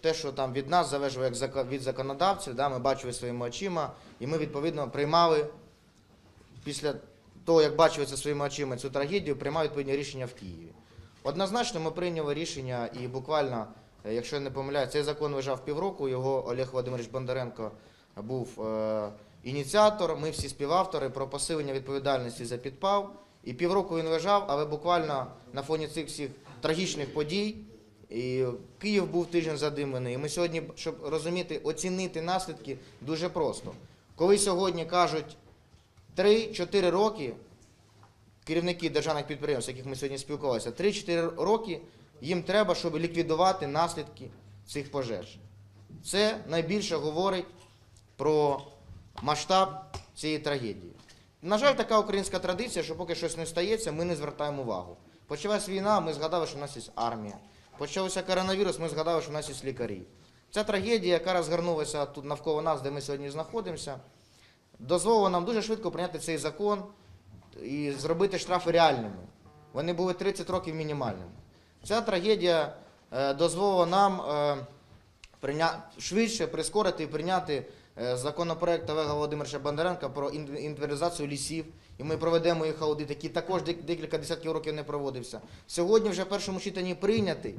те, що там від нас залежало як від законодавців, да, ми бачили своїми очима, і ми відповідно приймали після того, як бачили це своїми очима цю трагедію, приймали відповідні рішення в Києві. Однозначно, ми прийняли рішення, і буквально, е, якщо я не помиляюсь, цей закон лежав півроку. Його Олег Володимирович Бондаренко був е, ініціатор. Ми всі співавтори про посилення відповідальності за підпал. І півроку він лежав, але буквально на фоні цих всіх трагічних подій. І Київ був тиждень задимлений. І ми сьогодні, щоб розуміти, оцінити наслідки дуже просто. Коли сьогодні кажуть 3-4 роки, керівники державних підприємств, яких ми сьогодні спілкувалися, 3-4 роки їм треба, щоб ліквідувати наслідки цих пожеж. Це найбільше говорить про масштаб цієї трагедії. На жаль, така українська традиція, що поки щось не стається, ми не звертаємо увагу. Почалась війна, ми згадали, що в нас є армія. Почався коронавірус, ми згадали, що в нас є лікарі. Ця трагедія, яка розгорнулася тут навколо нас, де ми сьогодні знаходимося, дозволила нам дуже швидко прийняти цей закон і зробити штрафи реальними. Вони були 30 років мінімальними. Ця трагедія е, дозволила нам е, швидше прискорити і прийняти законопроект Олега Володимировича Бондаренка про ін- інвентаризацію лісів. І ми проведемо їх аудит, який також декілька десятків років не проводився. Сьогодні вже в першому читанні прийнятий.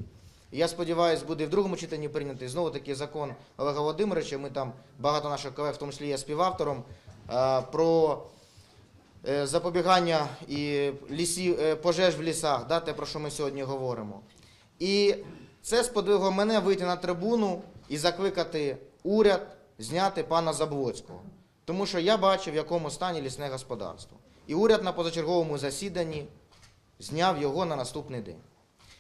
Я сподіваюся, буде в другому читанні прийнятий знову таки закон Олега Володимировича. Ми там багато наших колег, в тому числі я співавтором, е, про е, запобігання і лісів, е, пожеж в лісах, да, те, про що ми сьогодні говоримо. І це сподвигло мене вийти на трибуну і закликати уряд зняти пана Заблоцького. Тому що я бачив, в якому стані лісне господарство. І уряд на позачерговому засіданні зняв його на наступний день.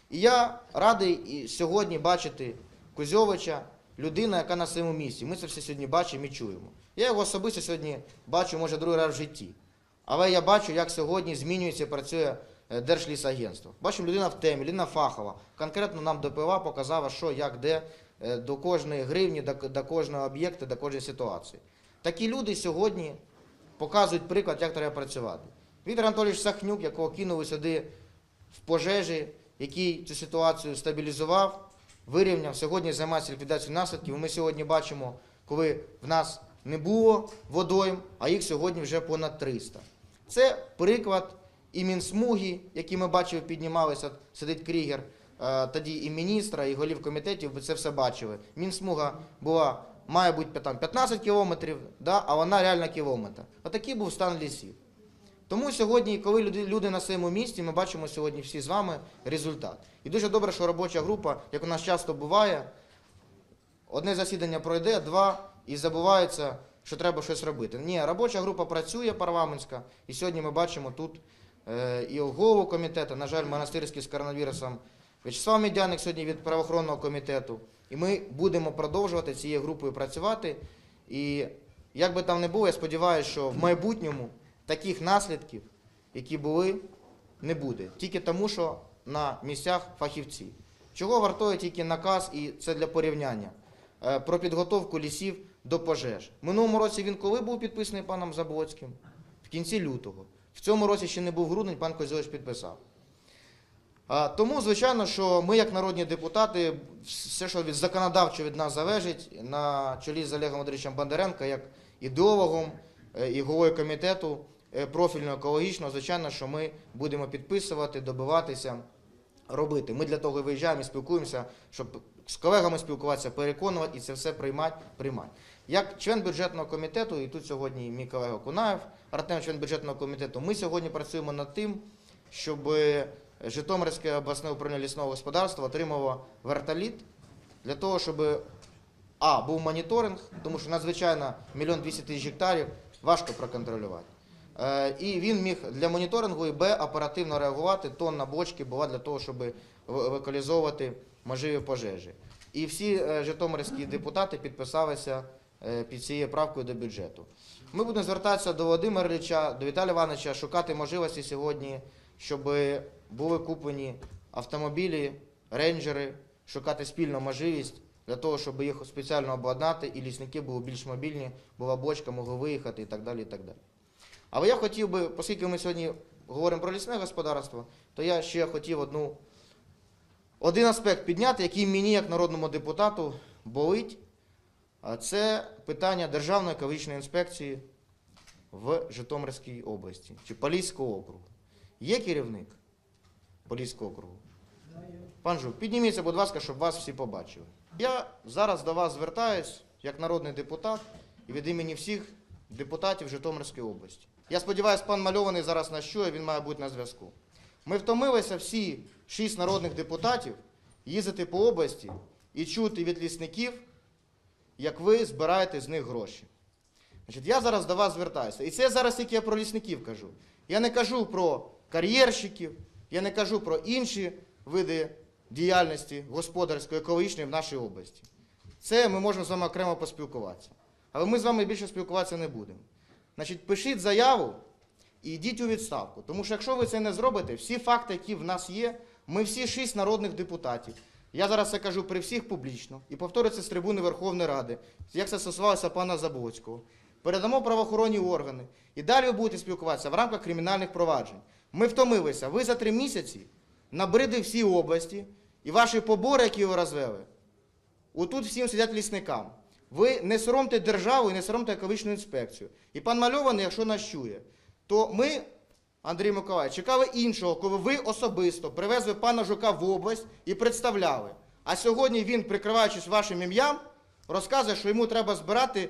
І я радий сьогодні бачити Кузьовича, людина, яка на своєму місці. Ми це все сьогодні бачимо і чуємо. Я його особисто сьогодні бачу, може, другий раз в житті. Але я бачу, як сьогодні змінюється і працює е, Держлісагентство. Бачимо, людина в темі, людина фахова. Конкретно нам ДПВА показала, що, як, де, е, до кожної гривні, до, до кожного об'єкта, до кожної ситуації. Такі люди сьогодні показують приклад, як треба працювати. Віктор Анатолійович Сахнюк, якого кинули сюди в пожежі, який цю ситуацію стабілізував, вирівняв, сьогодні займається ліквідацією наслідків. Ми сьогодні бачимо, коли в нас не було водойм, а їх сьогодні вже понад 300. Це приклад і Мінсмуги, які ми бачили, піднімалися, сидить Крігер, е, тоді і міністра, і голів комітетів, ви це все бачили. Мінсмуга була, має бути там 15 кілометрів, да, а вона реально кілометр. Отакий був стан лісів. Тому сьогодні, коли люди, на своєму місці, ми бачимо сьогодні всі з вами результат. І дуже добре, що робоча група, як у нас часто буває, одне засідання пройде, два, і забувається, що треба щось робити. Ні, робоча група працює парламентська, і сьогодні ми бачимо тут і голову комітету, на жаль, монастирський з коронавірусом, В'ячеслав Медяник сьогодні від правоохоронного комітету. І ми будемо продовжувати цією групою працювати. І як би там не було, я сподіваюся, що в майбутньому таких наслідків, які були, не буде. Тільки тому, що на місцях фахівці. Чого вартує тільки наказ, і це для порівняння, е, про підготовку лісів до пожеж. Минулому році він коли був підписаний паном Заблоцьким? В кінці лютого. В цьому році ще не був грудень, пан Козьович підписав. Тому, звичайно, що ми, як народні депутати, все, що від законодавчо від нас залежить, на чолі з Олегом Андрійовичем Бондаренко, як ідеологом е, і головою комітету е, профільно екологічного, звичайно, що ми будемо підписувати, добиватися, робити. Ми для того виїжджаємо і спілкуємося, щоб з колегами спілкуватися, переконувати і це все приймати, приймати. Як член бюджетного комітету, і тут сьогодні мій колега Кунаєв, Артем, член бюджетного комітету, ми сьогодні працюємо над тим, щоб Житомирське обласне управління лісного господарства отримало вертоліт для того, щоб а, був моніторинг, тому що надзвичайно мільйон 200 тисяч гектарів важко проконтролювати. Е, І він міг для моніторингу і Б оперативно реагувати, тонна бочки була для того, щоб локалізовувати можливі пожежі. І всі е, житомирські депутати підписалися е, під цією правкою до бюджету. Ми будемо звертатися до Володимира Ілліча, до Віталія Івановича, шукати можливості сьогодні, щоб були куплені автомобілі, рейнджери, шукати спільну можливість для того, щоб їх спеціально обладнати, і лісники були більш мобільні, була бочка, могли виїхати і так далі. І так далі. Але я хотів би, оскільки ми сьогодні говоримо про лісне господарство, то я ще хотів одну один аспект підняти, який мені, як народному депутату, болить. Це питання Державної екологічної інспекції в Житомирській області чи Поліського округу. Є керівник Поліського округу? Пан Жук, підніміться, будь ласка, щоб вас всі побачили. Я зараз до вас звертаюсь як народний депутат і від імені всіх депутатів Житомирської області. Я сподіваюся, пан Мальований зараз нас чує, він має бути на зв'язку. Ми втомилися всі шість народних депутатів їздити по області і чути від лісників, як ви збираєте з них гроші. Значить, я зараз до вас звертаюся. І це зараз тільки я про лісників кажу. Я не кажу про кар'єрщиків, я не кажу про інші види діяльності господарської, екологічної в нашій області. Це ми можемо з вами окремо поспілкуватися. Але ми з вами більше спілкуватися не будемо. Значить, пишіть заяву і йдіть у відставку. Тому що якщо ви це не зробите, всі факти, які в нас є, ми всі шість народних депутатів. Я зараз це кажу при всіх публічно і повторю це з трибуни Верховної Ради, як це стосувалося пана Заболоцького. Передамо правоохоронні органи. І далі ви будете спілкуватися в рамках кримінальних проваджень. Ми втомилися. Ви за три місяці набридли всі області і ваші побори, які ви розвели, отут всім сидять лісникам. Ви не соромте державу і не соромте екологічну інспекцію. І пан Мальований, якщо нас чує, то ми, Андрій Миколаївич, чекали іншого, коли ви особисто привезли пана Жука в область і представляли. А сьогодні він, прикриваючись вашим ім'ям, розказує, що йому треба збирати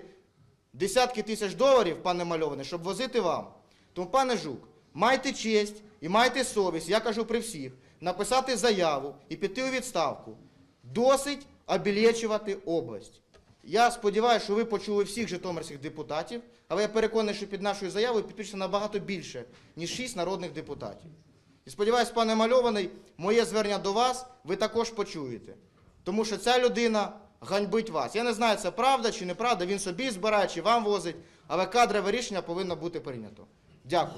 десятки тисяч доларів, пане Мальований, щоб возити вам. Тому, пане Жук, майте честь і майте совість, я кажу при всіх, написати заяву і піти у відставку. Досить обілечувати область. Я сподіваюся, що ви почули всіх житомирських депутатів, але я переконаний, що під нашою заявою підпишеться набагато більше, ніж шість народних депутатів. І сподіваюся, пане Мальований, моє звернення до вас ви також почуєте. Тому що ця людина ганьбить вас. Я не знаю, це правда чи неправда, він собі збирає, чи вам возить, але кадрове рішення повинно бути прийнято. Дякую.